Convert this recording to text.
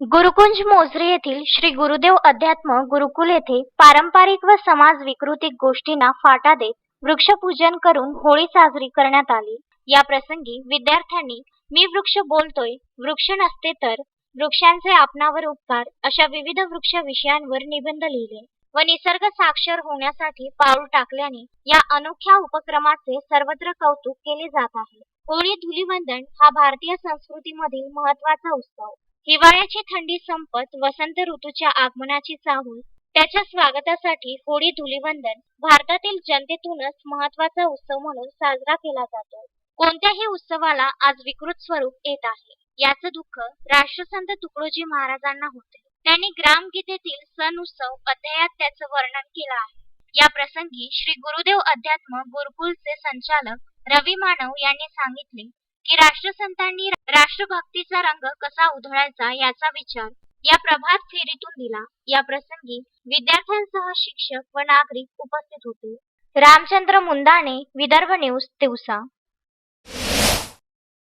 गुरुकुंज मोझरी येथील श्री गुरुदेव अध्यात्म गुरुकुल येथे पारंपरिक व समाज विकृतिक गोष्टींना फाटा देत वृक्षपूजन करून होळी साजरी करण्यात आली. या प्रसंगी विद्यार्थ्यांनी मी वृक्ष बोलतोय वृक्ष नसते तर वृक्षांचे आपणावर उपकार अशा विविध वृक्ष विषयांवर निबंध लिहिले. व निसर्ग साक्षर होण्यासाठी पाऊल टाकल्याने या अनोख्या उपक्रमाचे सर्वत्र कौतुक केले जात आहे. होळी धुलीवंदन हा भारतीय संस्कृतीमधील महत्त्वाचा उत्सव. हिवाळ्याची थंडी संपत वसंत ऋतूच्या आगमनाची चाहूल त्याच्या स्वागतासाठी होळी धुलीवंदन भारतातील जनतेतूनच महत्त्वाचा उत्सव म्हणून साजरा केला जातो. कोणत्याही उत्सवाला आज विकृत स्वरूप येत आहे. याचं दुःख राष्ट्रसंत तुकडोजी महाराजांना होते. त्यांनी ग्रामगीतेतील सण उत्सव अध्यायात त्याचं वर्णन केलं आहे. या प्रसंगी श्री गुरुदेव अध्यात्म गुरुकुलचे संचालक रवी मानव यांनी सांगितले की राष्ट्रसंतांनी राष्ट्रभक्तीचा रंग कसा उधळायचा याचा विचार या प्रभात फेरीतून दिला. या प्रसंगी विद्यार्थ्यांसह शिक्षक व नागरिक उपस्थित होते. रामचंद्र मुंदाणे विदर्भ न्यूज दिवसा